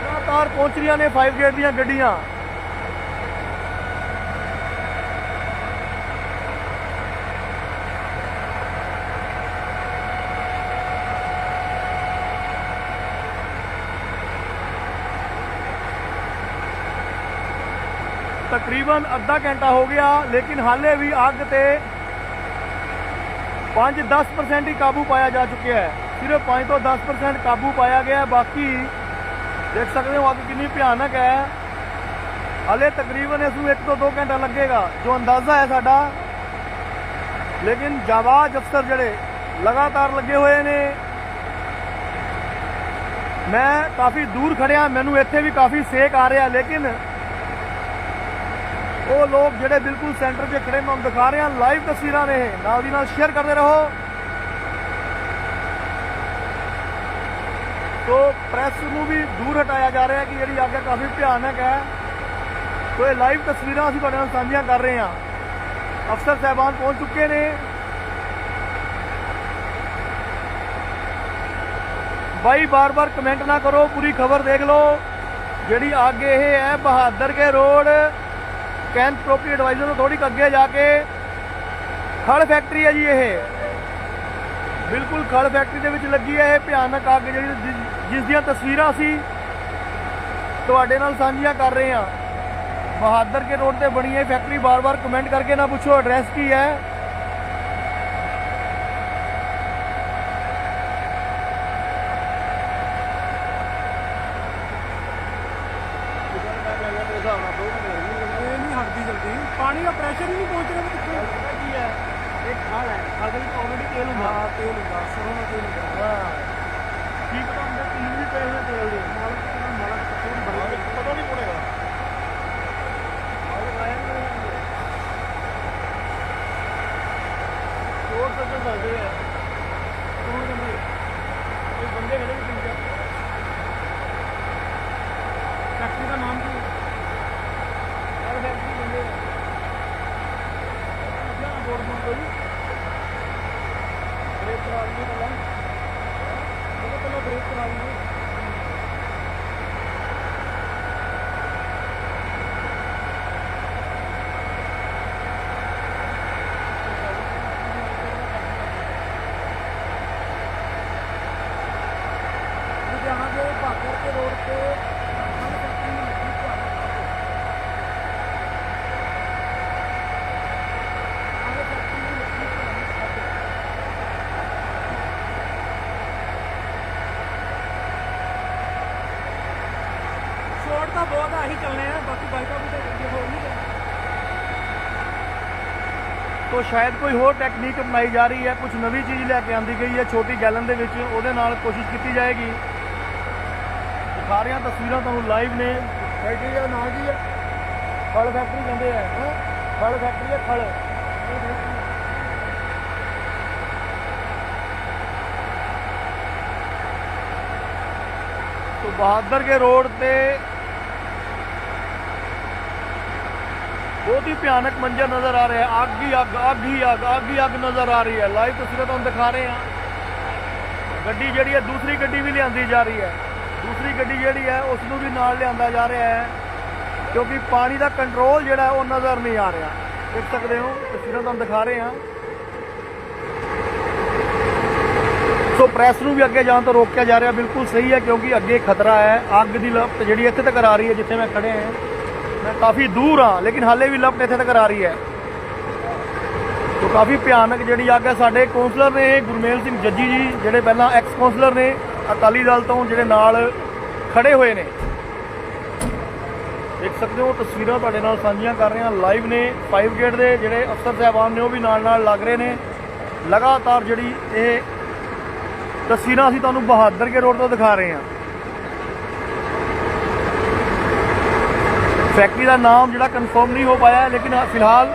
ਲਗਾਤਾਰ ਪਹੁੰਚ ਰਹੀਆਂ ਨੇ 5 ਗੇਟ ਦੀਆਂ ਗੱਡੀਆਂ। ਤਕਰੀਬਨ ਅੱਧਾ ਘੰਟਾ ਹੋ ਗਿਆ, ਲੇਕਿਨ ਹਾਲੇ ਵੀ ਅੱਗ ਤੇ 5-10% ਹੀ ਕਾਬੂ ਪਾਇਆ ਜਾ ਚੁੱਕਿਆ ਹੈ। ਸਿਰਫ 5 ਤੋਂ 10% ਕਾਬੂ ਪਾਇਆ ਗਿਆ ਹੈ, ਬਾਕੀ ਦੇਖ ਸਕਦੇ ਹੋ ਅੱਗ ਕਿੰਨੀ ਭਿਆਨਕ ਹੈ। ਹਾਲੇ ਤਕਰੀਬਨ ਇਸ ਨੂੰ 1 ਤੋਂ 2 ਘੰਟਾ ਲੱਗੇਗਾ, ਜੋ ਅੰਦਾਜ਼ਾ ਹੈ ਸਾਡਾ। ਲੇਕਿਨ ਜਾਵਾਜ਼ ਅਫਸਰ ਜਿਹੜੇ ਲਗਾਤਾਰ ਲੱਗੇ ਹੋਏ ਨੇ, ਮੈਂ ਕਾਫੀ ਦੂਰ ਖੜਿਆ, ਮੈਨੂੰ ਇੱਥੇ ਵੀ ਕਾਫੀ ਸੇਕ ਆ ਰਿਹਾ, ਲੇਕਿਨ ਉਹ ਲੋਕ ਜਿਹੜੇ ਬਿਲਕੁਲ ਸੈਂਟਰ 'ਚ ਖੜੇ, ਮੈਂ ਦਿਖਾ ਰਿਹਾ ਲਾਈਵ ਤਸਵੀਰਾਂ ਨੇ ਇਹ। ਨਾਲ ਦੀ ਨਾਲ ਸ਼ੇਅਰ ਕਰਦੇ ਰਹੋ। ਸੋ ਪ੍ਰੈਸ ਨੂੰ ਵੀ ਦੂਰ ਹਟਾਇਆ ਜਾ ਰਿਹਾ ਕਿ ਜਿਹੜੀ ਅੱਗ ਹੈ ਕਾਫੀ ਭਿਆਨਕ ਹੈ। ਸੋ ਇਹ ਲਾਈਵ ਤਸਵੀਰਾਂ ਅਸੀਂ ਤੁਹਾਡੇ ਨਾਲ ਸਾਂਝੀਆਂ ਕਰ ਰਹੇ ਹਾਂ। ਅਫਸਰ ਸਾਹਿਬਾਨ ਪਹੁੰਚ ਚੁੱਕੇ ਨੇ। ਬਾਈ, ਬਾਰ-ਬਾਰ ਕਮੈਂਟ ਨਾ ਕਰੋ, ਪੂਰੀ ਖਬਰ ਦੇਖ ਲਓ। ਜਿਹੜੀ ਅੱਗ ਇਹ ਹੈ Bahadur Ke road. Kent property advisor ਤੋਂ ਥੋੜੀ ਅੱਗੇ ਜਾ ਕੇ ਖੜ ਫੈਕਟਰੀ ਹੈ ਜੀ ਇਹ। ਬਿਲਕੁਲ ਖੜ ਫੈਕਟਰੀ ਦੇ ਵਿੱਚ ਲੱਗੀ ਹੈ ਇਹ ਭਿਆਨਕ ਅੱਗ ਜਿਹੜੀ ਜਿਸ ਦੀਆਂ ਤਸਵੀਰਾਂ ਅਸੀਂ ਤੁਹਾਡੇ ਨਾਲ ਸਾਂਝੀਆਂ ਕਰ ਰਹੇ ਹਾਂ। ਬਹਾਦਰ ਕੇ ਰੋਡ ਤੇ ਬਣੀ ਹੈ ਫੈਕਟਰੀ ਬਾਰ-ਬਾਰ ਕਮੈਂਟ ਕਰਕੇ ਨਾ ਪੁੱਛੋ, ਐਡਰੈਸ ਕੀ ਹੈ ਇਹ ਨਹੀਂ ਹਟਦੀ ਜਲਦੀ ਪਾਣੀ ਦਾ ਪ੍ਰੈਸ਼ਰ ਹੀ ਨਹੀਂ ਪਹੁੰਚ ਰਿਹਾ ਕਿੱਥੇ? ਕੀ ਹੈ? ਇਹ ਖਲ ਹੈ। ਖਲ ਦੇ ਵਿੱਚ ਆਲਰੇਡੀ ਤੇਲ ਹੁੰਦਾ। ਹਾਂ ਤੇਲ ਹੁੰਦਾ। ਸਰੋਂ ਦਾ ਤੇਲ ਹੁੰਦਾ। ਹਾਂ। ਕੀ ਪਤਾ ਹੁੰਦਾ ਤੀਨ ਵੀ ਪਏ ਹੋਏ ਤੇਲ ਦੇ। ਨਾਲ ਮਾੜਾ ਜਿਹਾ ਤੇਲ ਬੜਾ ਪਤਾ ਨਹੀਂ ਪੜੇਗਾ ਹੋਰ ਸੱਜਣ ਦੱਸਦੇ ਆ ਕੌਣ ਬੰਦੇ ਇਹ ਬੰਦੇ ਖੜੇ ਵੀ ਕਿੰਨੇ ਫੈਕਟਰੀ ਦਾ ਨਾਮ ਕੀ ਹੈ ਹਰ ਫੈਕਟਰੀ ਬੰਦੇ ਆ ਅੱਛਾ ਬੋਰਡ ਨੂੰ ਕੋਈ ਬ੍ਰੇਕ ਕਰਾ ਲਈ ਪਹਿਲਾਂ ਉਹ ਪਹਿਲਾਂ ਬ੍ਰੇਕ ਕਰਾ ਲਈ ਲੁਧਿਆਣਾ ਦੇ ਭਾਗਰ ਕੇ ਰੋਡ ਤੇ ਖੰਡ ਫੈਕਟਰੀ ਨੂੰ ਲੱਗੀ ਭਿਆਨਕ ਅੱਗ। ਖੰਡ ਫੈਕਟਰੀ ਨੂੰ ਲੱਗੀ ਭਿਆਨਕ ਅੱਗ। ਸ਼ੋਰਟ ਤਾਂ ਬਹੁਤ ਆਹੀ ਚੱਲਣੇ ਆ ਬਾਕੀ ਬਾਈਕਾਂ ਵੀ ਤਾਂ ਅੱਗੇ ਹੋਰ ਨਹੀਂ ਤੋ ਸ਼ਾਇਦ ਕੋਈ ਹੋਰ ਟੈਕਨੀਕ ਅਪਣਾਈ ਜਾ ਰਹੀ ਹੈ ਕੁਝ ਨਵੀਂ ਚੀਜ਼ ਲੈ ਕੇ ਆਂਦੀ ਗਈ ਹੈ ਛੋਟੀ ਗੈਲਨ ਦੇ ਵਿੱਚ ਉਹਦੇ ਨਾਲ ਕੋਸ਼ਿਸ਼ ਕੀਤੀ ਜਾਏਗੀ। ਦਿਖਾ ਰਹੀਆਂ ਤਸਵੀਰਾਂ ਤੁਹਾਨੂੰ ਲਾਈਵ ਨੇ। ਫੈਕਟਰੀ ਦਾ ਨਾਮ ਕੀ ਹੈ ਫਲ ਫੈਕਟਰੀ ਕਹਿੰਦੇ ਆ। ਫਲ ਫੈਕਟਰੀ ਹੈ ਫਲ। ਤੋ ਬਹਾਦਰ ਕੇ ਰੋਡ ਤੇ ਬਹੁਤ ਹੀ ਭਿਆਨਕ ਮੰਜ਼ਰ ਨਜ਼ਰ ਆ ਰਿਹਾ ਹੈ। ਅੱਗ ਹੀ ਅੱਗ ਅੱਗ ਹੀ ਅੱਗ ਅੱਗ ਹੀ ਅੱਗ ਨਜ਼ਰ ਆ ਰਹੀ ਹੈ। ਲਾਈਵ ਤਸਵੀਰਾਂ ਤੁਹਾਨੂੰ ਦਿਖਾ ਰਹੇ ਹਾਂ। ਗੱਡੀ ਜਿਹੜੀ ਹੈ, ਦੂਸਰੀ ਗੱਡੀ ਵੀ ਲਿਆਂਦੀ ਜਾ ਰਹੀ ਹੈ। ਦੂਸਰੀ ਗੱਡੀ ਜਿਹੜੀ ਹੈ ਉਸ ਨੂੰ ਵੀ ਨਾਲ ਲਿਆਂਦਾ ਜਾ ਰਿਹਾ ਹੈ। ਕਿਉਂਕਿ ਪਾਣੀ ਦਾ ਕੰਟਰੋਲ ਜਿਹੜਾ ਉਹ ਨਜ਼ਰ ਨਹੀਂ ਆ ਰਿਹਾ। ਦੇਖ ਸਕਦੇ ਹੋ, ਤਸਵੀਰਾਂ ਤੁਹਾਨੂੰ ਦਿਖਾ ਰਹੇ ਹਾਂ। ਸੋ ਪ੍ਰੈਸ ਨੂੰ ਵੀ ਅੱਗੇ ਜਾਣ ਤੋਂ ਰੋਕਿਆ ਜਾ ਰਿਹਾ, ਬਿਲਕੁਲ ਸਹੀ ਹੈ, ਕਿਉਂਕਿ ਅੱਗੇ ਖਤਰਾ ਹੈ। ਅੱਗ ਦੀ ਲਪਟ ਜਿਹੜੀ ਇੱਥੇ ਤੱਕ ਆ ਰਹੀ ਹੈ, ਜਿੱਥੇ ਮੈਂ ਖੜੇ ਹਾਂ। ਮੈਂ ਕਾਫੀ ਦੂਰ ਹਾਂ ਲੇਕਿਨ ਹਾਲੇ ਵੀ ਲਪਟ ਇੱਥੇ ਤੱਕ ਆ ਰਹੀ ਹੈ। ਸੋ ਕਾਫੀ ਭਿਆਨਕ ਜਿਹੜੀ ਅੱਗ ਹੈ, ਸਾਡੇ ਕੌਂਸਲਰ ਨੇ, ਗੁਰਮੇਲ ਸਿੰਘ ਜੱਜੀ ਜੀ, ਜਿਹੜੇ ਪਹਿਲਾਂ ਐਕਸ ਕੌਂਸਲਰ ਨੇ, ਅਕਾਲੀ ਦਲ ਤੋਂ ਜਿਹੜੇ ਨਾਲ ਖੜੇ ਹੋਏ ਨੇ। ਦੇਖ ਸਕਦੇ ਹੋ, ਤਸਵੀਰਾਂ ਤੁਹਾਡੇ ਨਾਲ ਸਾਂਝੀਆਂ ਕਰ ਰਹੇ ਹਾਂ ਲਾਈਵ ਨੇ ਫਾਈਵ ਗੇਟ ਦੇ ਜਿਹੜੇ ਅਫਸਰ ਸਾਹਿਬਾਨ ਨੇ, ਉਹ ਵੀ ਨਾਲ ਨਾਲ ਲੱਗ ਰਹੇ ਨੇ। ਲਗਾਤਾਰ ਜਿਹੜੀ ਇਹ ਤਸਵੀਰਾਂ ਅਸੀਂ ਤੁਹਾਨੂੰ ਬਹਾਦਰ ਕੇ ਰੋਡ ਤੋਂ ਦਿਖਾ ਰਹੇ ਹਾਂ। ਫੈਕਟਰੀ ਦਾ ਨਾਮ ਜਿਹੜਾ ਕਨਫਰਮ ਨਹੀਂ ਹੋ ਪਾਇਆ, ਲੇਕਿਨ ਫਿਲਹਾਲ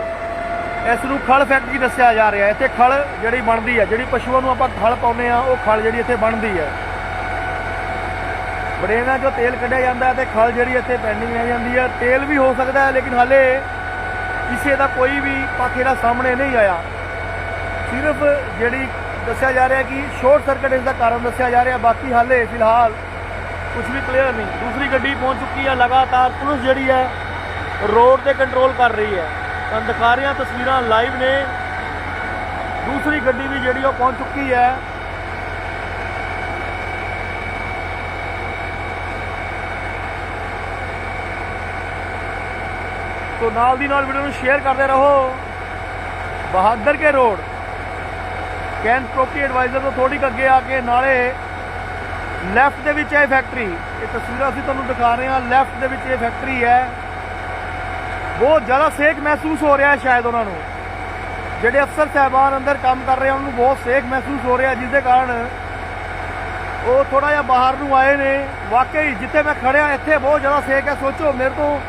ਇਸ ਨੂੰ ਖਲ ਫੈਕਟਰੀ ਦੱਸਿਆ ਜਾ ਰਿਹਾ ਹੈ। ਇੱਥੇ ਖਲ ਜਿਹੜੀ ਬਣਦੀ ਹੈ, ਜਿਹੜੀ ਪਸ਼ੂਆਂ ਨੂੰ ਆਪਾਂ ਖਲ ਪਾਉਂਦੇ ਆ ਉਹ ਖਲ ਜਿਹੜੀ ਇੱਥੇ ਬਣਦੀ ਹੈ। ਬੜੇਨਾ ਜੋ ਤੇਲ ਕੱਢਿਆ ਜਾਂਦਾ ਹੈ ਤੇ ਖਲ ਜਿਹੜੀ ਇੱਥੇ ਪੈਂਡਿੰਗ ਰਹਿ ਜਾਂਦੀ ਹੈ। ਤੇਲ ਵੀ ਹੋ ਸਕਦਾ ਹੈ, ਲੇਕਿਨ ਹਾਲੇ ਕਿਸੇ ਦਾ ਕੋਈ ਵੀ ਪਾਖੇ ਦਾ ਸਾਹਮਣੇ ਨਹੀਂ ਆਇਆ। ਸਿਰਫ ਜਿਹੜੀ ਦੱਸਿਆ ਜਾ ਰਿਹਾ ਕਿ ਸ਼ਾਰਟ ਸਰਕਟ ਇਸ ਦਾ ਕਾਰਨ ਦੱਸਿਆ ਜਾ ਰਿਹਾ, ਬਾਕੀ ਹਾਲੇ ਫਿਲਹਾਲ ਕੁਝ ਵੀ ਕਲੀਅਰ ਨਹੀਂ। ਦੂਸਰੀ ਗੱਡੀ ਪਹੁੰਚ ਚੁੱਕੀ ਹੈ ਲਗਾਤਾਰ ਪੁਲਿਸ ਜਿਹੜੀ ਹੈ ਰੋਡ ਤੇ ਕੰਟਰੋਲ ਕਰ ਰਹੀ ਹੈ। ਤਾਂ ਦਿਖਾ ਰਿਹਾ ਤਸਵੀਰਾਂ ਲਾਈਵ ਨੇ। ਦੂਸਰੀ ਗੱਡੀ ਵੀ ਜਿਹੜੀ ਉਹ ਪਹੁੰਚ ਚੁੱਕੀ ਹੈ। ਤੋ ਨਾਲ ਦੀ ਨਾਲ ਵੀਡੀਓ ਨੂੰ ਸ਼ੇਅਰ ਕਰਦੇ ਰਹੋ। Bahadur Ke road Kent property advisor ਤੋਂ ਥੋੜੀ ਕੁ ਅੱਗੇ ਆ ਕੇ ਨਾਲੇ ਲੈਫਟ ਦੇ ਵਿੱਚ ਇਹ ਫੈਕਟਰੀ ਇਹ ਤਸਵੀਰਾਂ ਅਸੀਂ ਤੁਹਾਨੂੰ ਦਿਖਾ ਰਹੇ ਹਾਂ ਲੈਫਟ ਦੇ ਵਿੱਚ ਇਹ ਫੈਕਟਰੀ ਹੈ। ਬਹੁਤ ਜ਼ਿਆਦਾ ਸੇਕ ਮਹਿਸੂਸ ਹੋ ਰਿਹਾ ਸ਼ਾਇਦ ਉਹਨਾਂ ਨੂੰ। ਜਿਹੜੇ ਅਫਸਰ ਸਾਹਿਬਾਨ ਅੰਦਰ ਕੰਮ ਕਰ ਰਹੇ ਉਹਨਾਂ ਨੂੰ ਬਹੁਤ ਸੇਕ ਮਹਿਸੂਸ ਹੋ ਰਿਹਾ ਜਿਸ ਦੇ ਕਾਰਨ ਉਹ ਥੋੜਾ ਜਿਹਾ ਬਾਹਰ ਨੂੰ ਆਏ ਨੇ। ਵਾਕਈ ਜਿੱਥੇ ਮੈਂ ਖੜਿਆ, ਇੱਥੇ ਬਹੁਤ ਜ਼ਿਆਦਾ ਸੇਕ ਹੈ। ਸੋਚੋ, ਮੇਰੇ ਤੋਂ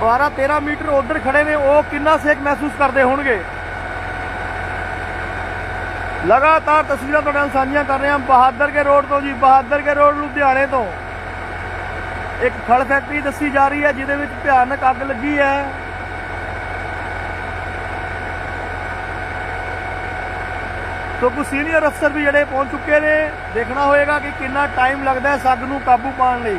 12 13 ਮੀਟਰ ਉਧਰ ਖੜੇ ਨੇ, ਉਹ ਕਿੰਨਾ ਸੇਕ ਮਹਿਸੂਸ ਕਰਦੇ ਹੋਣਗੇ? ਲਗਾਤਾਰ ਤਸਵੀਰਾਂ ਤੁਹਾਡੇ ਨਾਲ ਸਾਂਝੀਆਂ ਕਰ ਰਹੇ ਹਾਂ। ਬਹਾਦਰ ਕੇ ਰੋਡ ਤੋਂ ਜੀ, ਬਹਾਦਰ ਕੇ ਰੋਡ ਲੁਧਿਆਣੇ ਤੋਂ। ਇੱਕ ਖਲ ਫੈਕਟਰੀ ਦੱਸੀ ਜਾ ਰਹੀ ਹੈ, ਜਿਹਦੇ ਵਿੱਚ ਭਿਆਨਕ ਅੱਗ ਲੱਗੀ ਹੈ। ਸੋ ਕੁਝ ਸੀਨੀਅਰ ਅਫਸਰ ਵੀ ਜਿਹੜੇ ਪਹੁੰਚ ਚੁੱਕੇ ਨੇ, ਦੇਖਣਾ ਹੋਏਗਾ ਕਿ ਕਿੰਨਾ ਟਾਈਮ ਲੱਗਦਾ ਹੈ ਇਸ ਅੱਗ ਨੂੰ ਕਾਬੂ ਪਾਉਣ ਲਈ।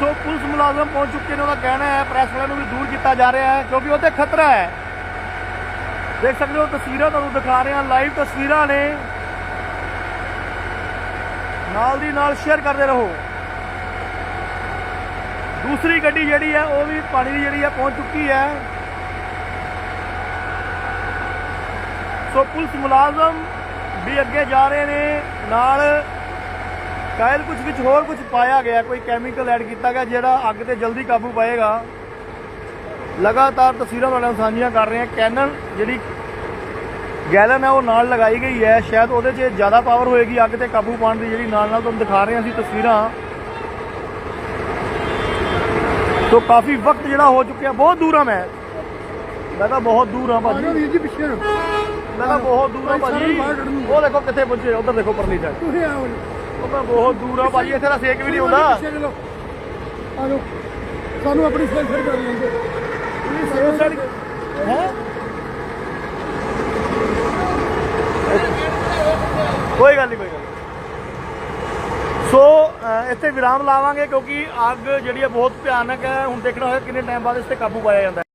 ਸੋ ਪੁਲਿਸ ਮੁਲਾਜ਼ਮ ਪਹੁੰਚ ਚੁੱਕੇ ਨੇ ਉਹਦਾ ਕਹਿਣਾ ਹੈ ਪ੍ਰੈਸ ਵਾਲਿਆਂ ਨੂੰ ਵੀ ਦੂਰ ਕੀਤਾ ਜਾ ਰਿਹਾ ਹੈ, ਕਿਉਂਕਿ ਉੱਥੇ ਖਤਰਾ ਹੈ। ਦੇਖ ਸਕਦੇ ਹੋ, ਤਸਵੀਰਾਂ ਤੁਹਾਨੂੰ ਦਿਖਾ ਰਹੇ ਹਾਂ ਲਾਈਵ ਤਸਵੀਰਾਂ ਨੇ। ਨਾਲ ਦੀ ਨਾਲ ਸ਼ੇਅਰ ਕਰਦੇ ਰਹੋ। ਦੂਸਰੀ ਗੱਡੀ ਜਿਹੜੀ ਹੈ, ਉਹ ਵੀ ਪਾਣੀ ਦੀ ਜਿਹੜੀ ਹੈ, ਪਹੁੰਚ ਚੁੱਕੀ ਹੈ। ਸੋ ਪੁਲਿਸ ਮੁਲਾਜ਼ਮ ਵੀ ਅੱਗੇ ਜਾ ਰਹੇ ਨੇ, ਨਾਲ ਸ਼ਾਇਦ ਕੁਝ ਵਿੱਚ ਹੋਰ ਕੁਝ ਪਾਇਆ ਗਿਆ ਕੋਈ ਕੈਮੀਕਲ ਐਡ ਕੀਤਾ ਗਿਆ ਜਿਹੜਾ ਅੱਗ ਤੇ ਜਲਦੀ ਕਾਬੂ ਪਾਏਗਾ। ਲਗਾਤਾਰ ਤਸਵੀਰਾਂ ਨਾਲ ਸਾਂਝੀਆਂ ਕਰ ਰਹੇ ਹਾਂ। ਕੈਨਨ ਜਿਹੜੀ ਗੈਲਨ ਹੈ ਉਹ ਨਾਲ ਲਗਾਈ ਗਈ ਹੈ। ਸ਼ਾਇਦ ਉਹਦੇ 'ਚ ਜ਼ਿਆਦਾ ਪਾਵਰ ਹੋਏਗੀ ਅੱਗ ਤੇ ਕਾਬੂ ਪਾਉਣ ਦੀ ਜਿਹੜੀ ਨਾਲ ਨਾਲ ਤੁਹਾਨੂੰ ਦਿਖਾ ਰਹੇ ਹਾਂ ਅਸੀਂ ਤਸਵੀਰਾਂ। ਤੋਂ ਕਾਫੀ ਵਕਤ ਜਿਹੜਾ ਹੋ ਚੁੱਕਿਆ ਬਹੁਤ ਦੂਰ ਆ ਮੈਂ। ਮੈਂ ਤਾਂ ਬਹੁਤ ਦੂਰ ਆ ਭਾਜੀ। ਵੀਰ ਜੀ ਪਿੱਛੇ ਮੈਂ ਤਾਂ ਬਹੁਤ ਦੂਰ ਆ ਭਾਜੀ। ਉਹ ਦੇਖੋ ਕਿੱਥੇ ਪਹੁੰਚੇ ਉਧਰ ਦੇਖੋ ਪਰਲੀ ਸਾਈਡ ਤੁਸੀਂ ਆਓ ਮੈਂ ਬਹੁਤ ਦੂਰ ਆ ਭਾਜੀ ਇੱਥੇ ਦਾ ਸੇਕ ਵੀ ਨਹੀਂ ਹੁੰਦਾ। ਪਿੱਛੇ ਚਲੋ। ਆ ਜਾਓ। ਸਾਨੂੰ ਆਪਣੀ ਸੇਲ ਫਿਰ ਕਰ ਲੈਂਦੇ ਸੇਕ ਸਾਈਡ ਹੈ? ਕੋਈ ਗੱਲ ਨਹੀਂ ਕੋਈ ਗੱਲ। ਸੋ ਇੱਥੇ ਵਿਰਾਮ ਲਾਵਾਂਗੇ ਕਿਉਂਕਿ ਅੱਗ ਜਿਹੜੀ ਹੈ ਬਹੁਤ ਭਿਆਨਕ ਹੈ। ਹੁਣ ਦੇਖਣਾ ਹੋਇਆ ਕਿੰਨੇ ਟਾਈਮ ਬਾਅਦ ਇਸ ਤੇ ਕਾਬੂ ਪਾਇਆ ਜਾਂਦਾ